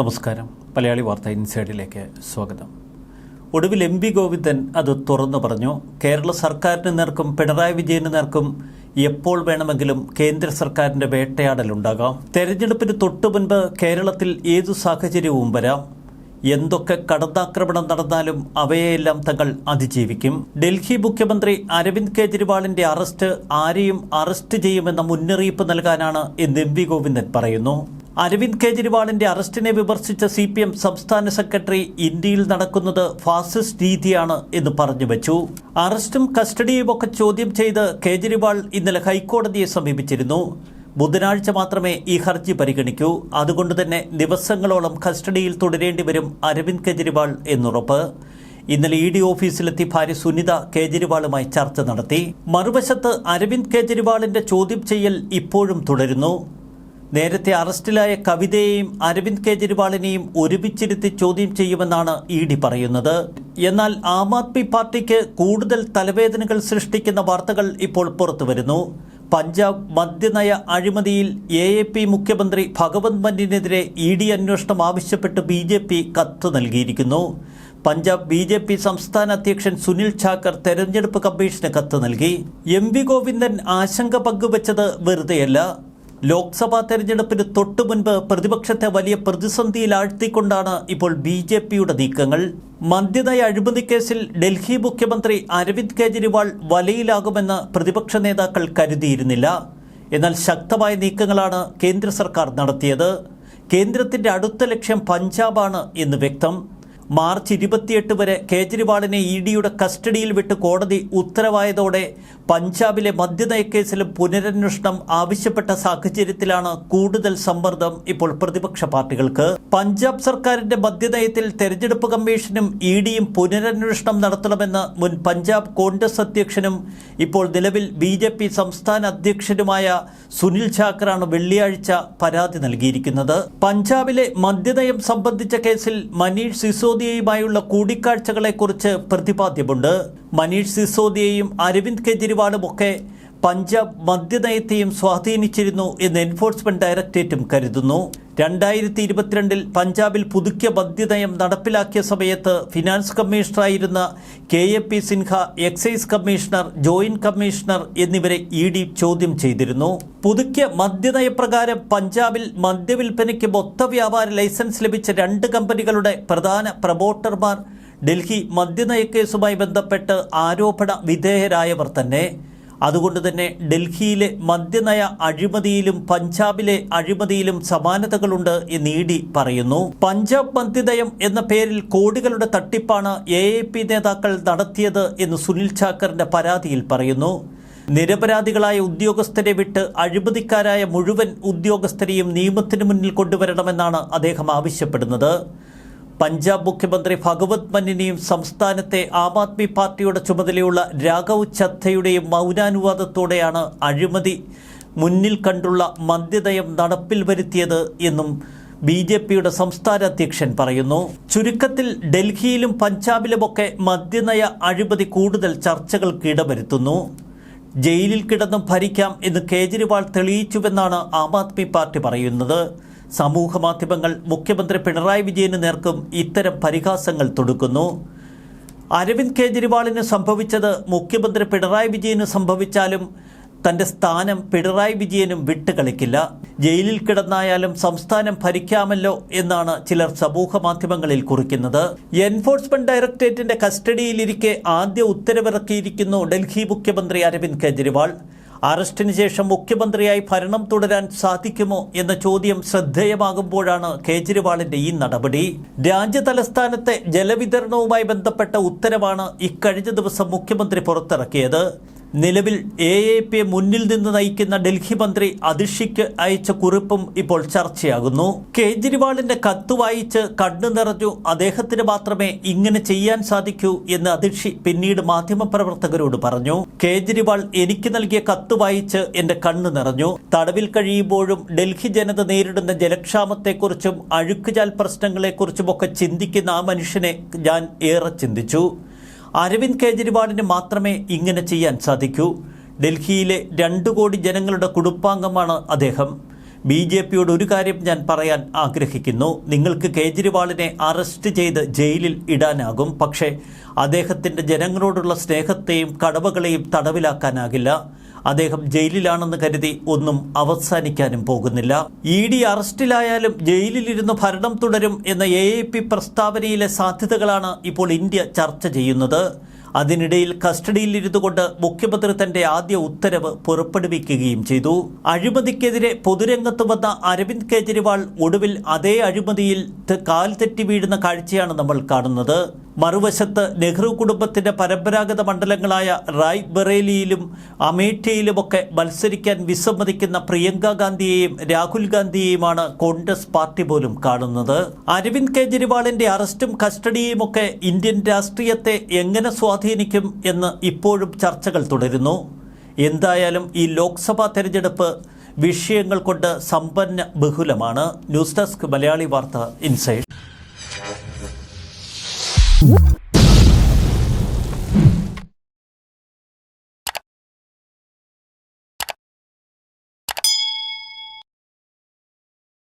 നമസ്കാരം. മലയാളി വാർത്ത ഇൻസൈഡിലേക്ക് സ്വാഗതം. ഒടുവിൽ എം പി ഗോവിന്ദൻ അത് തുറന്നു പറഞ്ഞു. കേരള സർക്കാരിന് നേർക്കും പിണറായി വിജയന് നേർക്കും എപ്പോൾ വേണമെങ്കിലും കേന്ദ്ര സർക്കാരിന്റെ വേട്ടയാടലുണ്ടാകാം തെരഞ്ഞെടുപ്പിന് തൊട്ടു മുൻപ് കേരളത്തിൽ ഏതു സാഹചര്യവും വരാം. എന്തൊക്കെ കടന്നാക്രമണം നടന്നാലും അവയെല്ലാം തങ്ങൾ അതിജീവിക്കും. ഡൽഹി മുഖ്യമന്ത്രി അരവിന്ദ് കെജ്രിവാളിന്റെ അറസ്റ്റ് ആരെയും അറസ്റ്റ് ചെയ്യുമെന്ന മുന്നറിയിപ്പ് നൽകാനാണ് എന്ന് എം വി ഗോവിന്ദൻ പറയുന്നു. അരവിന്ദ് കെജ്രിവാളിന്റെ അറസ്റ്റിനെ വിമർശിച്ച സി പി എം സംസ്ഥാന സെക്രട്ടറി ഇന്ത്യയിൽ നടക്കുന്നത് ഫാസിസ്റ്റ് രീതിയാണ് എന്ന് പറഞ്ഞു വെച്ചു അറസ്റ്റും കസ്റ്റഡിയും ഒക്കെ ചോദ്യം ചെയ്ത് കേജ്രിവാൾ ഇന്നലെ ഹൈക്കോടതിയെ സമീപിച്ചിരുന്നു. ബുധനാഴ്ച മാത്രമേ ഈ ഹർജി പരിഗണിക്കൂ. അതുകൊണ്ട് തന്നെ ദിവസങ്ങളോളം കസ്റ്റഡിയിൽ തുടരേണ്ടി വരും അരവിന്ദ് കെജ്രിവാൾ എന്നുറപ്പ്. ഇന്നലെ ഇ ഡി ഓഫീസിലെത്തി ഭാര്യ സുനിത കേജ്രിവാളുമായി ചർച്ച നടത്തി. മറുവശത്ത് അരവിന്ദ് കേജ്രിവാളിന്റെ ചോദ്യം ചെയ്യൽ ഇപ്പോഴും തുടരുന്നു. നേരത്തെ അറസ്റ്റിലായ കവിതയെയും അരവിന്ദ് കെജ്രിവാളിനെയും ഒരുമിച്ചിരുത്തി ചോദ്യം ചെയ്യുമെന്നാണ് ഇ ഡി പറയുന്നത്. എന്നാൽ ആം ആദ്മി പാർട്ടിക്ക് കൂടുതൽ തലവേദനകൾ സൃഷ്ടിക്കുന്ന വാർത്തകൾ ഇപ്പോൾ പുറത്തുവരുന്നു പഞ്ചാബ് മദ്യനയ അഴിമതിയിൽ എ എ പി മുഖ്യമന്ത്രി ഭഗവന്ത് മന്നിനെതിരെ ഇ ഡി അന്വേഷണം ആവശ്യപ്പെട്ട് ബി ജെ പി കത്ത് നൽകിയിരിക്കുന്നു. പഞ്ചാബ് ബി ജെ പി സംസ്ഥാന അധ്യക്ഷൻ സുനിൽ ഛാക്കർ തെരഞ്ഞെടുപ്പ് കമ്മീഷന് കത്ത് നൽകി. എം വി ഗോവിന്ദൻ ആശങ്ക പങ്കുവച്ചത് വെറുതെയല്ല. ലോക്സഭാ തെരഞ്ഞെടുപ്പിന് തൊട്ടു മുൻപ് പ്രതിപക്ഷത്തെ വലിയ പ്രതിസന്ധിയിൽ ആഴ്ത്തിക്കൊണ്ടാണ് ഇപ്പോൾ ബി ജെ പിയുടെ നീക്കങ്ങൾ. മദ്യനയ അഴിമതി കേസിൽ ഡൽഹി മുഖ്യമന്ത്രി അരവിന്ദ് കെജ്രിവാൾ വലയിലാകുമെന്ന് പ്രതിപക്ഷ നേതാക്കൾ കരുതിയിരുന്നില്ല. എന്നാൽ ശക്തമായ നീക്കങ്ങളാണ് കേന്ദ്ര സർക്കാർ നടത്തിയത്. കേന്ദ്രത്തിന്റെ അടുത്ത ലക്ഷ്യം പഞ്ചാബാണ് എന്ന് വ്യക്തം. മാർച്ച് ഇരുപത്തിയെട്ട് വരെ കേജ്രിവാളിനെ ഇ ഡിയുടെ കസ്റ്റഡിയിൽ വിട്ട് കോടതി ഉത്തരവായതോടെ പഞ്ചാബിലെ മദ്യനയക്കേസിലും പുനരന്വേഷണം ആവശ്യപ്പെട്ട സാഹചര്യത്തിലാണ് കൂടുതൽ സമ്മർദ്ദം ഇപ്പോൾ പ്രതിപക്ഷ പാർട്ടികൾക്ക്. പഞ്ചാബ് സർക്കാരിന്റെ മദ്യനയത്തിൽ തെരഞ്ഞെടുപ്പ് കമ്മീഷനും ഇ ഡിയും പുനരന്വേഷണം നടത്തണമെന്ന് മുൻ പഞ്ചാബ് കോൺഗ്രസ് അധ്യക്ഷനും ഇപ്പോൾ നിലവിൽ ബി ജെ പി സംസ്ഥാന അധ്യക്ഷനുമായ സുനിൽ ഛാക്കറാണ് വെള്ളിയാഴ്ച പരാതി നൽകിയിരിക്കുന്നത്. പഞ്ചാബിലെ മദ്യനയം സംബന്ധിച്ച കേസിൽ മനീഷ് സിസോദിയയുമായുള്ള കൂടിക്കാഴ്ചകളെക്കുറിച്ച് പ്രതിപാദ്യമുണ്ട്. മനീഷ് സിസോദിയയും അരവിന്ദ് കെജ്രിവാളും ഒക്കെ പഞ്ചാബ് മദ്യനയത്തെയും സ്വാധീനിച്ചിരുന്നു എന്ന് എൻഫോഴ്സ്മെന്റ് ഡയറക്ടറേറ്റും കരുതുന്നു. രണ്ടായിരത്തി ഇരുപത്തിരണ്ടിൽ പഞ്ചാബിൽ പുതുക്കിയ മദ്യനയം നടപ്പിലാക്കിയ സമയത്ത് finance കമ്മീഷണറായിരുന്ന K A P Sinha excise commissioner joint commissioner എന്നിവരെ ഇ ഡി ചോദ്യം ചെയ്തിരുന്നു. പുതുക്കിയ മദ്യനയപ്രകാരം പഞ്ചാബിൽ മദ്യവിൽപ്പനയ്ക്ക് മൊത്ത വ്യാപാര ലൈസൻസ് ലഭിച്ച രണ്ട് കമ്പനികളുടെ പ്രധാന പ്രമോട്ടർമാർ ഡൽഹി മദ്യനയക്കേസുമായി ബന്ധപ്പെട്ട് ആരോപണ വിധേയരായവർ തന്നെ. അതുകൊണ്ട് തന്നെ ഡൽഹിയിലെ മദ്യനയ അഴിമതിയിലും പഞ്ചാബിലെ അഴിമതിയിലും സമാനതകളുണ്ട് എന്ന് ഇ പറയുന്നു. പഞ്ചാബ് മദ്യനയം എന്ന പേരിൽ കോടികളുടെ തട്ടിപ്പാണ് എ നേതാക്കൾ നടത്തിയത് എന്ന് സുനിൽ ചാക്കറിന്റെ പരാതിയിൽ പറയുന്നു. നിരപരാധികളായ ഉദ്യോഗസ്ഥരെ വിട്ട് അഴിമതിക്കാരായ മുഴുവൻ ഉദ്യോഗസ്ഥരെയും നിയമത്തിന് മുന്നിൽ കൊണ്ടുവരണമെന്നാണ് അദ്ദേഹം ആവശ്യപ്പെടുന്നത്. പഞ്ചാബ് മുഖ്യമന്ത്രി ഭഗവത് മന്നിനെയും സംസ്ഥാനത്തെ ആം ആദ്മി പാർട്ടിയുടെ ചുമതലയുള്ള രാഘവ് ചദ്ധയുടെയും മൗനാനുവാദത്തോടെയാണ് അഴിമതി മുന്നിൽ കണ്ടുള്ള മന്ദ്യതയം നടപ്പിൽ വരുത്തിയത് എന്നും ബി ജെ പിയുടെ സംസ്ഥാന അധ്യക്ഷൻ പറയുന്നു. ചുരുക്കത്തിൽ ഡൽഹിയിലും പഞ്ചാബിലുമൊക്കെ മദ്യനയ അഴിമതി കൂടുതൽ ചർച്ചകൾക്ക് ഇടവരുത്തുന്നു. ജയിലിൽ കിടന്നും ഭരിക്കാം എന്ന് കേജ്രിവാൾ തെളിയിച്ചുവെന്നാണ് ആം ആദ്മി പാർട്ടി പറയുന്നത്. സമൂഹ മാധ്യമങ്ങൾ മുഖ്യമന്ത്രി പിണറായി വിജയന് നേർക്കും ഇത്തരം പരിഹാസങ്ങൾ തൊടുക്കുന്നു. അരവിന്ദ് കെജ്രിവാളിന് സംഭവിച്ചത് മുഖ്യമന്ത്രി പിണറായി വിജയന് സംഭവിച്ചാലും തന്റെ സ്ഥാനം പിണറായി വിജയനും വിട്ടുകളിക്കില്ല. ജയിലിൽ കിടന്നായാലും സംസ്ഥാനം ഭരിക്കാമല്ലോ എന്നാണ് ചിലർ സമൂഹ മാധ്യമങ്ങളിൽ കുറിക്കുന്നത്. എൻഫോഴ്സ്മെന്റ് ഡയറക്ടറേറ്റിന്റെ കസ്റ്റഡിയിലിരിക്കെ ആദ്യ ഉത്തരവിറക്കിയിരിക്കുന്നു ഡൽഹി മുഖ്യമന്ത്രി അരവിന്ദ് കെജ്രിവാൾ. അറസ്റ്റിന് ശേഷം മുഖ്യമന്ത്രിയായി ഭരണം തുടരാൻ സാധിക്കുമോ എന്ന ചോദ്യം ശ്രദ്ധേയമാകുമ്പോഴാണ് കേജ്രിവാളിന്റെ ഈ നടപടി. രാജ്യതലസ്ഥാനത്തെ ജലവിതരണവുമായി ബന്ധപ്പെട്ട ഉത്തരവാണ് ഇക്കഴിഞ്ഞ ദിവസം മുഖ്യമന്ത്രി പുറത്തിറക്കിയത്. നിലവിൽ എ എ പിയെ മുന്നിൽ നിന്ന് നയിക്കുന്ന ഡൽഹി മന്ത്രി അതിഷിക്ക് അയച്ച കുറിപ്പും ഇപ്പോൾ ചർച്ചയാകുന്നു. കേജ്രിവാളിന്റെ കത്ത് വായിച്ച് കണ്ണു നിറഞ്ഞു അദ്ദേഹത്തിന് മാത്രമേ ഇങ്ങനെ ചെയ്യാൻ സാധിക്കൂ എന്ന് അതിഷി പിന്നീട് മാധ്യമപ്രവർത്തകരോട് പറഞ്ഞു. കേജ്രിവാൾ എനിക്ക് നൽകിയ കത്ത് വായിച്ച് എന്റെ കണ്ണു നിറഞ്ഞു. തടവിൽ കഴിയുമ്പോഴും ഡൽഹി ജനത നേരിടുന്ന ജലക്ഷാമത്തെക്കുറിച്ചും അഴുക്കുചാൽ പ്രശ്നങ്ങളെക്കുറിച്ചുമൊക്കെ ചിന്തിക്കുന്ന ആ മനുഷ്യനെ ഞാൻ ഏറെ ചിന്തിച്ചു. അരവിന്ദ് കെജ്രിവാളിന് മാത്രമേ ഇങ്ങനെ ചെയ്യാൻ സാധിക്കൂ. ഡൽഹിയിലെ രണ്ടു കോടി ജനങ്ങളുടെ കുടുംബാംഗമാണ് അദ്ദേഹം. ബി ജെ പിയോട് ഒരു കാര്യം ഞാൻ പറയാൻ ആഗ്രഹിക്കുന്നു. നിങ്ങൾക്ക് കേജ്രിവാളിനെ അറസ്റ്റ് ചെയ്ത് ജയിലിൽ ഇടാനാകും. പക്ഷേ അദ്ദേഹത്തിന്റെ ജനങ്ങളോടുള്ള സ്നേഹത്തെയും കടവകളെയും തടവിലാക്കാനാകില്ല. അദ്ദേഹം ജയിലിലാണെന്ന് കരുതി ഒന്നും അവസാനിക്കാനും പോകുന്നില്ല. ഇ ഡി അറസ്റ്റിലായാലും ജയിലിലിരുന്ന് ഭരണം തുടരും എന്ന എ എ പി പ്രസ്താവനയിലെ സാധ്യതകളാണ് ഇപ്പോൾ ഇന്ത്യ ചർച്ച ചെയ്യുന്നത്. അതിനിടയിൽ കസ്റ്റഡിയിൽ കൊണ്ട് മുഖ്യമന്ത്രി തന്റെ ആദ്യ ഉത്തരവ് പുറപ്പെടുവിക്കുകയും ചെയ്തു. അഴിമതിക്കെതിരെ പൊതുരംഗത്ത് വന്ന അരവിന്ദ് കെജ്രിവാൾ ഒടുവിൽ അതേ അഴിമതിയിൽ കാൽ തെറ്റി വീഴുന്ന കാഴ്ചയാണ് നമ്മൾ കാണുന്നത്. മറുവശത്ത് നെഹ്റു കുടുംബത്തിന്റെ പരമ്പരാഗത മണ്ഡലങ്ങളായ റായ് ബറേലിയിലും അമേഠിയിലുമൊക്കെ മത്സരിക്കാൻ വിസമ്മതിക്കുന്ന പ്രിയങ്ക ഗാന്ധിയെയും രാഹുൽ ഗാന്ധിയെയുമാണ് കോൺഗ്രസ് പാർട്ടി പോലും കാണുന്നത്. അരവിന്ദ് കെജ്രിവാളിന്റെ അറസ്റ്റും കസ്റ്റഡിയുമൊക്കെ ഇന്ത്യൻ രാഷ്ട്രീയത്തെ എങ്ങനെ സ്വാധീനിക്കും എന്ന് ഇപ്പോഴും ചർച്ചകൾ തുടരുന്നു. എന്തായാലും ഈ ലോക്സഭാ തെരഞ്ഞെടുപ്പ് വിഷയങ്ങൾ കൊണ്ട് സമ്പന്ന ബഹുലമാണ്. ന്യൂസ് ഡെസ്ക് മലയാളി വാർത്ത ഇൻസൈഡ്. Whoop.